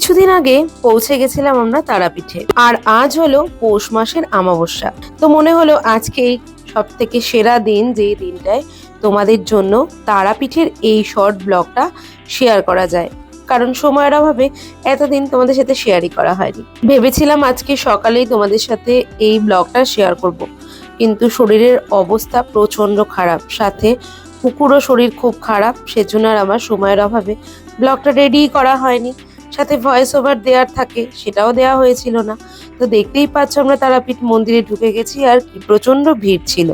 কিছুদিন আগে পৌঁছে গেছিলাম আমরা তারাপীঠে। আর আজ হলো পৌষ মাসের আমাবস্যা তো মনে হলো আজকেই সব থেকে সেরা দিন যেই দিনটায় তোমাদের জন্য তারাপীঠের এই শর্ট ব্লগটা শেয়ার করা যায়। কারণ সময়ের অভাবে এতদিন তোমাদের সাথে শেয়ারই করা হয়নি। ভেবেছিলাম আজকে সকালেই তোমাদের সাথে এই ব্লগটা শেয়ার করব। কিন্তু শরীরের অবস্থা প্রচণ্ড খারাপ। সাথে কুকুরও শরীর খুব খারাপ, সেজন্য আর আমার সময়ের অভাবে ব্লগটা রেডি করা হয়নি। সাথে ভয়েস ওভার দেওয়ার থাকে, সেটাও দেওয়া হয়েছিল না। তো দেখতেই পাচ্ছ আমরা তারাপীঠ মন্দিরে ঢুকে গেছি আর কি প্রচণ্ড ভিড় ছিল।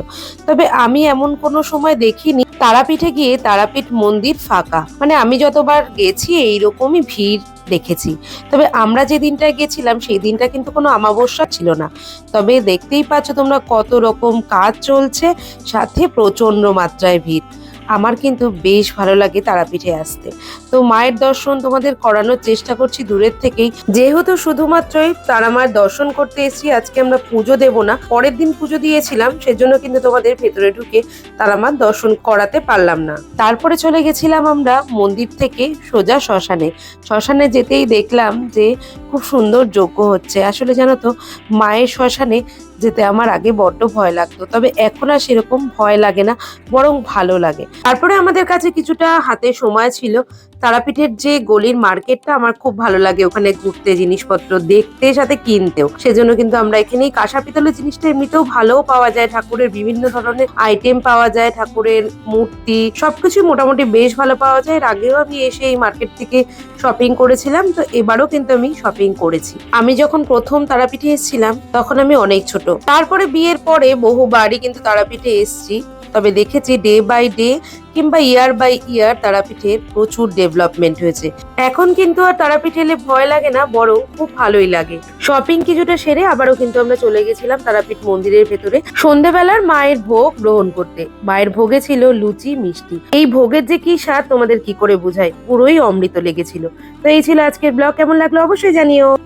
তবে আমি এমন কোনো সময় দেখিনি, তারাপীঠে গিয়ে তারাপীঠ মন্দির ফাঁকা। মানে আমি যতবার গেছি এইরকমই ভিড় দেখেছি। তবে আমরা যে দিনটায় গেছিলাম, সেই দিনটা কিন্তু কোনো আমাবস্যা ছিল না। তবে দেখতেই পাচ্ছ তোমরা কত রকম কাজ চলছে, সাথে প্রচণ্ড মাত্রায় ভিড়। আমার কিন্তু বেশ ভালো লাগে তারাপীঠে আসতে। তো মায়ের দর্শন তোমাদের করানোর চেষ্টা করছি দূরের থেকেই। যেহেতু শুধুমাত্রই তারা মায়ের দর্শন করতে এসেছি, আজকে আমরা পুজো দেব না। পরের দিন পুজো দিয়েছিলাম, সেজন্য কিন্তু তোমাদের ভেতরে ঢুকে তারা মার দর্শন করাতে পারলাম না। তারপরে চলে গেছিলাম আমরা মন্দির থেকে সোজা শ্মশানে। শ্মশানে যেতেই দেখলাম যে খুব সুন্দর যজ্ঞ হচ্ছে। আসলে জানো তো, মায়ের শ্মশানে যেতে আমার আগে বড্ড ভয় লাগতো। তবে এখন আর সেরকম ভয় লাগে না, বরং ভালো লাগে। তারপরে আমাদের কাছে কিছুটা হাতে সময় ছিল। তারাপীঠের যে গলির মার্কেটটা আমার খুব ভালো লাগে ওখানে ঘুরতে, জিনিসপত্র দেখতে, সাথে কিনতেও। সেজন্য কিন্তু আমরা এখানেই কাঁসা পিতলের জিনিসটা এমনিতেও ভালোও পাওয়া যায়। ঠাকুরের বিভিন্ন ধরনের আইটেম পাওয়া যায়, ঠাকুরের মূর্তি সবকিছু মোটামুটি বেশ ভালো পাওয়া যায়। এর আগেও আমি এসে এই মার্কেট থেকে শপিং করেছিলাম। তো এবারও কিন্তু আমি শপিং করেছি। আমি যখন প্রথম তারাপীঠে এসেছিলাম, তখন আমি অনেক ছোট তারপরে বিয়ের পরে বহুবারই কিন্তু তারাপীঠে এসেছি। তবে দেখেছি ডে বাই ডে কিংবা ইয়ার বাই ইয়ার তারাপীঠের প্রচুর ডেভেলপমেন্ট হয়েছে। এখন কিন্তু আর তারাপীঠ এলে ভয় লাগে না, বরং খুব ভালোই লাগে। শপিং কিছুটা সেরে আবারও কিন্তু আমরা চলে গেছিলাম তারাপীঠ মন্দিরের ভেতরে। সন্ধেবেলার মায়ের ভোগ গ্রহণ করতে। মায়ের ভোগে ছিল লুচি, মিষ্টি। এই ভোগের যে কি স্বাদ তোমাদের কি করে বোঝায় পুরোই অমৃত লেগেছিল। তো এই ছিল আজকের ব্লগ। কেমন লাগল অবশ্যই জানিও।